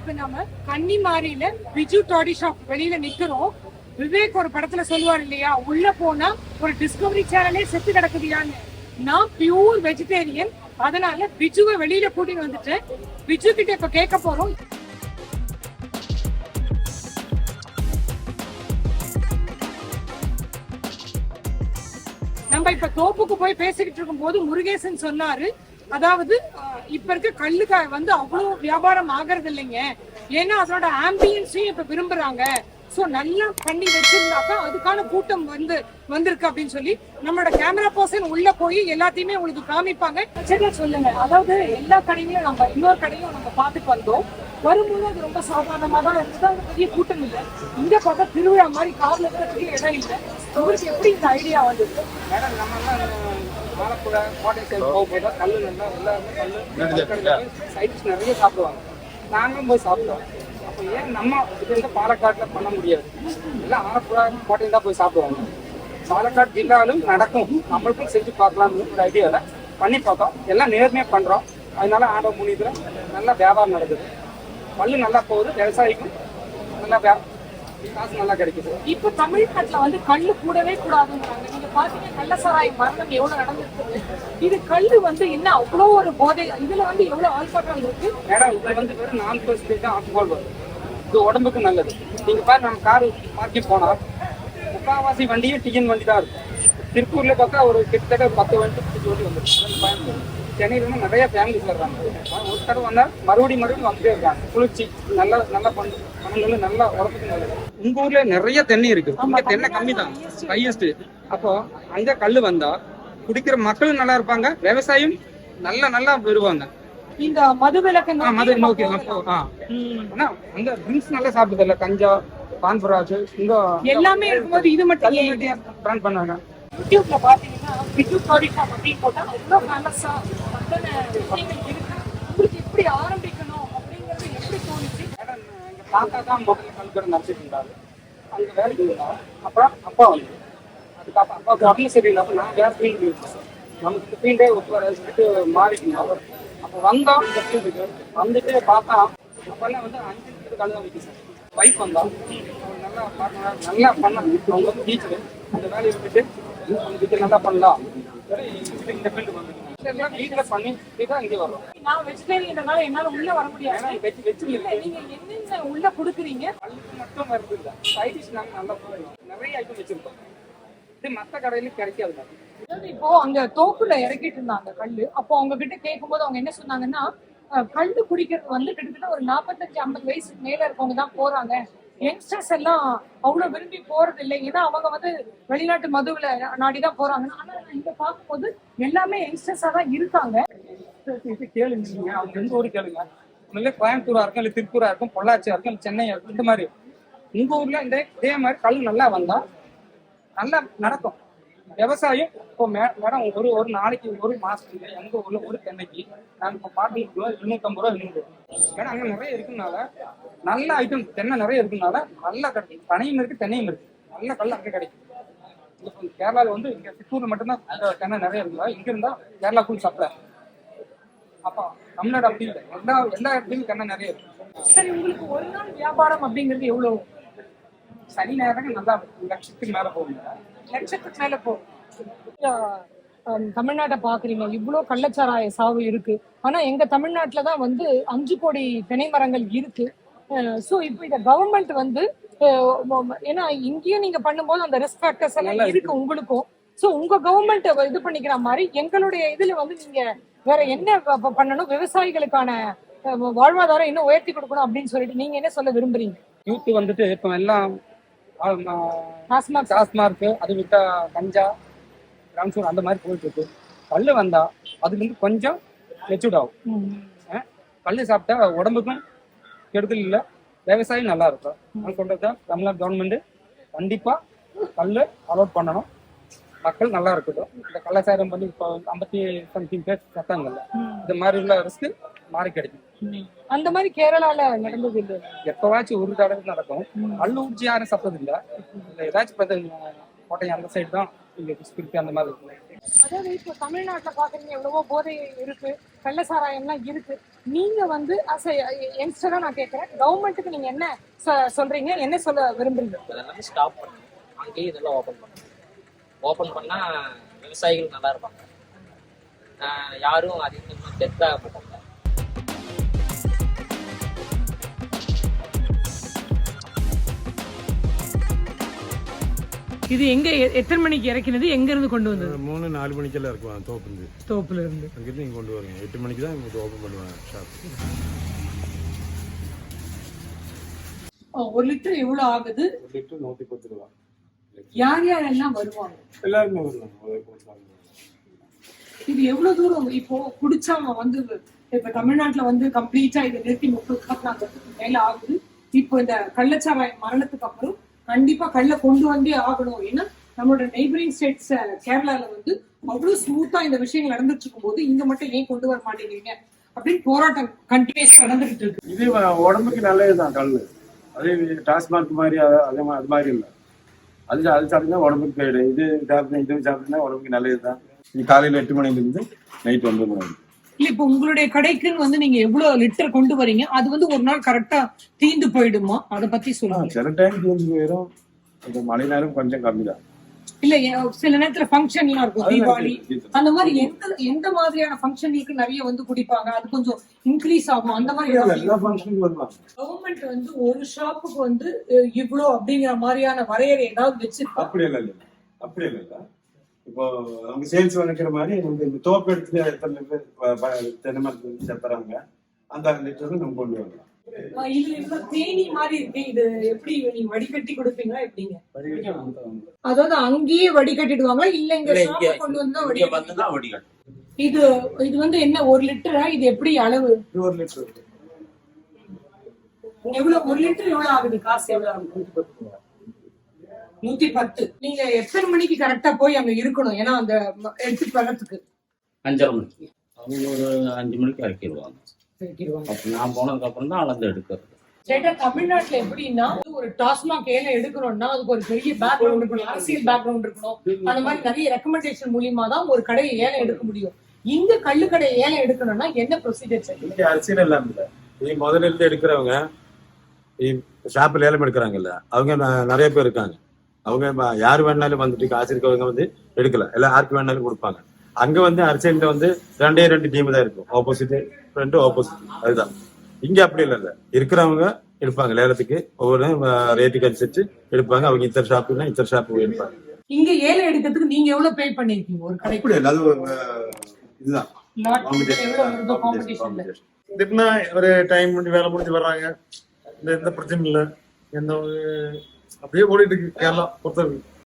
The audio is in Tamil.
இப்ப நம்ம கன்னிமாரியில விஜு டாடி ஷாப் வெளியில நிக்கிறோம். விவேக் ஒரு படத்துல சொல்லுவார் இல்லையா? உள்ள போனா ஒரு டிஸ்கவரி சேனலே செத்து கிடக்குதியான்னு. நான் பியூர் வெஜிடேரியன் அதனால விஜுவை வெளியில கூட்டிட்டு வந்துட்டேன் பிஜு கிட்ட இப்ப கேட்க போறோம். நம்ம இப்ப தோப்புக்கு போய் பேசிக்கிட்டு இருக்கும்போது முருகேசன் சொன்னாரு அதாவது இப்ப இருக்க கல்லுக்காய் வந்து அவ்வளவு வியாபாரம் ஆகிறது இல்லைங்க ஏன்னா அதோட ஆம்பியன்ஸையும் இப்ப விரும்புறாங்க. சோ நல்லா பண்ணி வச்சிருந்தாக்கா அதுக்கான கூட்டம் வந்து வந்திருக்கு அப்படின்னு சொல்லி நம்மளோட கேமரா பர்சன் உள்ள போய் எல்லாத்தையுமே உங்களுக்கு காமிப்பாங்க. சரியா சொல்லுங்க. அதாவது எல்லா கடையிலும் நம்ம இன்னொரு கடையும் நம்ம பார்த்துட்டு வந்தோம். வரும்போது அது ரொம்ப சாதாரணமா தான் இருந்தது. அது பெரிய கூட்டம் இல்லை. இங்க பார்த்தா திருவிழா மாதிரி கார்ல இருக்கிறதுக்கு இடம் இல்லை. உங்களுக்கு எப்படி இந்த ஐடியா வந்தது? ஆலப்புழா கோட்டை சைடு போகும்போது கல் நல்லா எல்லாருமே கல் சைட்ஸ் நிறைய சாப்பிடுவாங்க. நாங்களும் போய் சாப்பிடுவோம். அப்போ ஏன் நம்ம இது வந்து பாலக்காட்டில் பண்ண முடியாது? எல்லாம் ஆலப்புழா கோட்டையில் தான் போய் சாப்பிடுவாங்க. பாலக்காடு ஜில்லாவிலும் நடக்கும். நம்மளுக்கும் செஞ்சு பார்க்கலாம்னு ஒரு ஐடியாவில் பண்ணி பார்த்தோம். எல்லாம் நேர்மையாக பண்ணுறோம் அதனால ஆண்டவ முனியத்தில் நல்லா வியாபாரம் நடக்குது. பல்லு நல்லா போகுது விவசாயிக்கும் நல்லா வியா காசு நல்லா கிடைக்குது. இப்ப தமிழ்நாட்டுல வந்து கல்லு கூடவே கூடாதுன்றாங்க. நீங்க பாத்தீங்க கள்ளசாராய மரணம் எவ்வளவு நடந்திருக்கு இது கல்லு வந்து என்ன அவ்வளவு ஒரு போதை? இதுல வந்து எவ்வளவு ஆல்கஹால் இருக்கு? மேடம் இதுல வந்து வெறும் நாலு பர்சன்டேஜ் தான் ஆல்கஹால் வரும். இது உடம்புக்கு நல்லது. நீங்க பாரு நம்ம கார் பார்க்கிங் போனா முக்காவாசி வண்டியே டிஎன் வண்டி தான் இருக்கும். திருப்பூர்ல பார்த்தா ஒரு கிட்டத்தட்ட பத்து வண்டி பத்து வண்டி வந்துருக்கு பயன்படுது சென்னையில நிறைய ஃபேமிலிஸ் வர்றாங்க ஒரு தடவை வந்தா மறுபடியும் மறுபடியும் வந்துட்டே இருக்காங்க. குளிர்ச்சி நல்லா நல்லா பண்ணு பணங்கள் நல்லா உடம்புக்கு நல்லது. உங்க ஊர்ல நிறைய தென்னை இருக்கு. இங்க தென்னை கம்மி தான் ஹையஸ்ட் அப்போ அங்க கல்லு வந்தா குடிக்கிற மக்களும் நல்லா இருப்பாங்க விவசாயம் நல்லா நல்லா வருவாங்க. இந்த மதுவிலக்கு ஆ, மதுரை நோக்கி ஆனா அங்க ட்ரிங்க்ஸ் நல்லா சாப்பிடுது இல்ல. கஞ்சா பான்பராஜ் இங்க எல்லாமே இருக்கும்போது இது மட்டும் பிராண்ட் பண்ணாங்க யூடியூப்ல பாத்தீங்கன்னா விஜு ப்ராடிஷாப் அப்படின்னு போட்டா அவ்வளோ ஃபேமஸா அத்தனை விஷயங்கள் இருக்கு. உங்களுக்கு எப்படி ஆரம்பிக்கணும் அப்படிங்கறது எப்படி தோணுச்சு? மேடம் எங்க தாத்தா தான் முதல்ல கண்கிற நடத்திட்டு இருந்தாரு. அங்க வேலைக்கு இருந்தா அப்புறம் அப்பா வந்து அதுக்கப்புறம் அப்பாவுக்கு உடம்பு சரியில்லை அப்ப நான் வேற ஃபீல்டு நமக்கு இந்த ஃபீல்டே சொல்லிட்டு மாறிக்கணும் அவர் அப்போ வந்தோம் இந்த ஃபீல்டுக்கு வந்துட்டு பார்த்தா அப்பெல்லாம் வந்து அஞ்சு நிமிஷத்துக்கு கழுத வைக்கும் சார். வைஃப் வந்தா நல்லா பார்ட்னர் நல்லா பண்ண அவங்க டீச்சர் அந்த வேலையை விட்டுட்டு அவங்க நல்லா பண்ணலாம்? சரி, இந்த ஃபீல்டு வந்து இதெல்லாம் வீட்டில் பண்ணி தான் இங்கே வரோம். நான் வெஜிடேரியனால என்னால உள்ள வர முடியாது. வெச்சு வெச்சு இல்ல, நீங்க என்னென்ன உள்ள கொடுக்குறீங்க? பல்லுக்கு மட்டும் வருது இல்ல. சைட் டிஷ் நாங்க நல்லா போடுறோம் நிறைய ஐட்டம் வச்சிருக்கோம். இது மத்த கடையில கிடைக்காது. இப்போ அங்க தோப்புல இறக்கிட்டு இருந்தாங்க கல்லு. அப்போ அவங்க கிட்ட கேட்கும்போது அவங்க என்ன சொன்னாங்கன்னா கல்லு குடிக்கிறது வந்து கிட்டத்தட்ட ஒரு நாற்பத்தஞ்சு ஐம்பது வயசுக்கு மேல இருக்கவங்க தான் போறாங்க. யங்ஸ்டர்ஸ் எல்லாம் அவ்வளவு விரும்பி போறது இல்லை ஏன்னா அவங்க வந்து வெளிநாட்டு மதுவில் நாடிதான் போறாங்க. ஆனா நான் இங்க பார்க்கும்போது எல்லாமே யங்ஸ்டர்ஸா தான் இருக்காங்க. கேளுங்க அவங்க எந்த ஊர் கேளுங்க. இல்லை கோயம்புத்தூரா இருக்கும் இல்லை திருப்பூரா இருக்கும் பொள்ளாச்சியா இருக்கும் இல்லை சென்னையா இருக்கும் இந்த மாதிரி. உங்க ஊர்ல இந்த இதே மாதிரி கல் நல்லா வந்தா நல்லா நடக்கும். விவசாயம் இப்போ மேடம் ஒரு ஒரு நாளைக்கு ஒரு மாசத்துக்கு எங்க ஊர்ல ஒரு தென்னைக்கு நாங்க இப்போ பாட்டு இருநூத்தம்பது ரூபா இருநூறு ஏன்னா அங்க நிறைய இருக்குனால நல்ல ஐட்டம் தென்னை நிறைய இருக்குனால நல்லா கிடைக்கும் பனையும் இருக்கு தென்னையும் இருக்கு. நல்ல கல் அங்கே கிடைக்கும் கேரளால வந்து இங்க சித்தூர்ல மட்டும்தான் தென்னை நிறைய இருக்குதா? இங்க இருந்தா கேரளா ஃபுல் சப்ளை அப்போ தமிழ்நாடு அப்படி இல்லை. எல்லா எல்லா இடத்துலயும் தென்னை நிறைய இருக்கு. சரி உங்களுக்கு ஒரு நாள் வியாபாரம் அப்படிங்கிறது எவ்வளவு? சனி நேரம் நல்லா லட்சத்துக்கு மேல போகுங்க. லட்சத்துக்கு மேல போகும் தமிழ்நாட்டை பாக்குறீங்க இவ்வளவு கள்ளச்சாராய சாவு இருக்கு. ஆனா எங்க தமிழ்நாட்டுல தான் வந்து அஞ்சு கோடி தென்னை மரங்கள் இருக்கு. சோ இப்போ இத கவர்மெண்ட் வந்து ஏன்னா இங்கேயும் நீங்க பண்ணும்போது அந்த ரிஸ்க் ஃபேக்டர்ஸ் எல்லாம் இருக்கு உங்களுக்கும். சோ உங்க கவர்மெண்ட் இது பண்ணிக்கிற மாதிரி எங்களுடைய இதுல வந்து நீங்க வேற என்ன பண்ணணும்? விவசாயிகளுக்கான வாழ்வாதாரம் இன்னும் உயர்த்தி கொடுக்கணும் அப்படின்னு சொல்லிட்டு நீங்க என்ன சொல்ல விரும்புறீங்க? யூத் வந்துட்டு இப்போ எல்லாம் டாஸ்மார்க் அது விட்டா கஞ்சா கிராம்சூர் அந்த மாதிரி போயிட்டு இருக்கு. பல்லு வந்தா அதுல இருந்து கொஞ்சம் மெச்சூர்ட் ஆகும். பல்லு சாப்பிட்டா உடம்புக்கும் கெடுதல் இல்லை. விவசாயம் நல்லா இருக்கும். நான் சொல்றது தான் தமிழ்நாடு கவர்மெண்ட் கண்டிப்பா கல்லு அலோட் பண்ணணும். மக்கள் நல்லா இருக்கட்டும். இந்த கலாச்சாரம் பண்ணி இப்போ ஐம்பத்தி சம்திங் பேர் சத்தாங்கல்ல இந்த மாதிரி உள்ள ரிஸ்க் மாறி கிடைக்கும் அந்த மாதிரி கேரளால நடந்தது இல்லை. எப்பவாச்சும் ஒரு தடவை நடக்கும். ஊற்றி யாரும் சாப்பிட்டது இல்லை. ஏதாச்சும் கோட்டை அந்த சைடு தான் இங்கே திருப்பி அந்த மாதிரி இருக்கும் அதாவது இப்போ தமிழ்நாட்டுல பாக்குறீங்க எவ்வளவோ போதை இருக்கு கள்ள சாராயம்லாம் இருக்கு. நீங்க வந்து அஸ் யங்ஸ்டரா நான் கேட்கறேன் கவர்மெண்ட்டுக்கு நீங்க என்ன சொ- சொல்றீங்க? என்ன சொல்ல விரும்புறீங்க? இதெல்லாமே ஸ்டாப் பண்ணணும். அங்கேயே இதெல்லாம் ஓப்பன் பண்ணணும். ஓப்பன் பண்ணால் விவசாயிகள் நல்லா இருப்பாங்க. யாரும் அதிகமாக டெத் ஆக மாட்டாங்க இது எங்க எ- எத்தனை மணிக்கு இறக்கினது? எங்க இருந்து கொண்டு வந்தது? மூணு நாலு மணிக்கெல்லாம் இருக்குவாங்க தோப்புந்து தோப்புல இருந்து அங்கிருந்து நீங்கள் கொண்டு வருங்க எட்டு மணிக்கு தான் இங்கே ஓப்பன் பண்ணுவாங்க ஷாப் ஒரு லிட்டர் எவ்வளவு ஆகுது? ஒரு லிட்டர் நூற்றி பத்து ரூபா. யார் யாரெல்லாம் வருவாங்க? எல்லாருமே வருவாங்க. இது எவ்வளவு தூரம் இப்போ குடிச்சவங்க வந்து இப்ப தமிழ்நாட்டுல வந்து கம்ப்ளீட்டா இதை நிறுத்தி முப்பது காட்டினாங்கிறதுக்கு மேல ஆகுது. இப்போ இந்த கள்ளச்சாராய மரணத்துக்கு அப்புறம் கண்டிப்பா கள்ள கொண்டு வந்தே ஆகணும். ஏன்னா நம்மளோட நெய்பரிங் ஸ்டேட்ஸ் கேரளால வந்து அவ்வளவு ஸ்மூத்தா இந்த விஷயங்கள் நடந்துட்டு இருக்கும் போது இங்க மட்டும் ஏன் கொண்டு வர மாட்டேங்கிறீங்க? அப்படின்னு போராட்டம் கண்டினியூஸ் நடந்துகிட்டு இருக்கு. இது உடம்புக்கு நல்லதுதான் கல் அதே டாஸ்மாக் மாதிரி அதே அது மாதிரி இல்லை. அது அது சாப்பிட்டா உடம்புக்கு கேடு. இது சாப்பிட்டா இது சாப்பிட்டா உடம்புக்கு நல்லது தான் இது காலையில் எட்டு மணிலேருந்து நைட் ஒன்பது மணி. இல்ல இப்போ உங்களுடைய கடைக்குன்னு வந்து நீங்க எவ்வளவு லிட்டர் கொண்டு வரீங்க? அது வந்து ஒரு நாள் கரெக்டா தீந்து போயிடுமா? அதை பத்தி சொல்லுங்க. சில டைம் தீர்ந்து போயிடும் இந்த மழை நேரம் கொஞ்சம் கம்மி தான். இல்ல சில நேரத்துல ஃபங்க்ஷன்லாம் இருக்கும். அதெல்லாம் தீபாவளி. அந்த மாதிரி எந்த எந்த மாதிரியான ஃபங்க்ஷனுக்கு நிறைய வந்து குடிப்பாங்க? அது கொஞ்சம் இன்க்ரீஸ் ஆகும்? அந்த மாதிரி கவர்மெண்ட் வந்து ஒரு ஷாப்புக்கு வந்து இவ்ளோ அப்படிங்கிற மாதிரியான வரையறை ஏதாவது வச்சிருக்கா? அப்படி இல்லை. அப்படி இல்லை. இப்போ அவங்க சேல்ஸ் வளர்க்குற மாதிரி வந்து இந்த தோப்பு எடுத்து எத்தனை பேர் தென்னை மரத்துல செத்துறாங்க அந்த லிட்டரும் நம்ம கொண்டு வரலாம். அஹ், இது இவ்வளவு தேனி மாதிரி இருக்கு. இது எப்படி நீங்க வடிகட்டி கொடுப்பீங்களா எப்படிங்க? அதாவது அங்கேயே வடிகட்டிடுவாங்க இல்ல இங்க கொண்டு வந்தா வடிகட்டி இது இது வந்து என்ன ஒரு லிட்டரா? இது எப்படி அளவு? ஒரு லிட்டர். எவ்வளவு ஒரு லிட்டர் எவ்வளவு ஆகுது? காசு எவ்வளவு ஆகுது? நூத்தி பத்து. நீங்க எத்தனை மணிக்கு கரெக்டா போய் அங்க இருக்கணும்? ஏன்னா அந்த எடுத்துட்டு வர்றதுக்கு. அஞ்சரை மணிக்கு. அவங்க ஒரு அஞ்சு மணிக்கு இறக்கிடுவாங்க. அப்ப நான் போனதுக்கு அப்புறம் தான் அளந்து எடுக்கிறது. சேட்டா தமிழ்நாட்டுல எப்படின்னா ஒரு டாஸ்மாக் ஏல எடுக்கணும்னா அதுக்கு ஒரு பெரிய பேக்ரவுண்ட் இருக்கணும் அரசியல் பேக்ரவுண்ட் இருக்கணும். அந்த மாதிரி நிறைய ரெக்கமெண்டேஷன் மூலியமா தான் ஒரு கடையை ஏலம் எடுக்க முடியும். இங்க கள்ளு கடை ஏலம் எடுக்கணும்னா என்ன ப்ரொசீஜர் இங்க அரசியல் எல்லாம் இல்ல. இது முதல்ல இருந்து எடுக்கிறவங்க ஷாப்பில் ஏலம் எடுக்கிறாங்கல்ல அவங்க ந- நிறைய பேர் இருக்காங்க. அவங்க யார் வேணாலும் வந்துட்டு காசு இருக்கவங்க வந்து எடுக்கல. எல்லாம் யாருக்கு வேணாலும் கொடுப்பாங்க. அங்க வந்து அரசியல்ல வந்து ரெண்டே ரெண்டு டீம் தான் இருக்கும். ஆப்போசிட் ரெண்டு ஆப்போசிட் அதுதான். இங்க அப்படி இல்ல இல்ல. இருக்கிறவங்க எடுப்பாங்க. லேலத்துக்கு ஒவ்வொரு ரேட்டுக்கு அனுசரிச்சு எடுப்பாங்க. அவங்க இத்தனை ஷாப்புனா இத்தனை ஷாப்பு எடுப்பாங்க. இங்க ஏலம் எடுக்கிறதுக்கு நீங்க எவ்வளவு பே பண்ணிருக்கீங்க? ஒரு கடைக்கு? அது இதுதான். இதுக்குன்னா ஒரு டைம் முடிஞ்சு வேலை முடிஞ்சு வர்றாங்க. இந்த எந்த பிரச்சனையும் இல்லை எந்த ஒரு அப்படியே ஓடிட்டு இருக்கு கேரளா பொறுத்தவரைக்கும்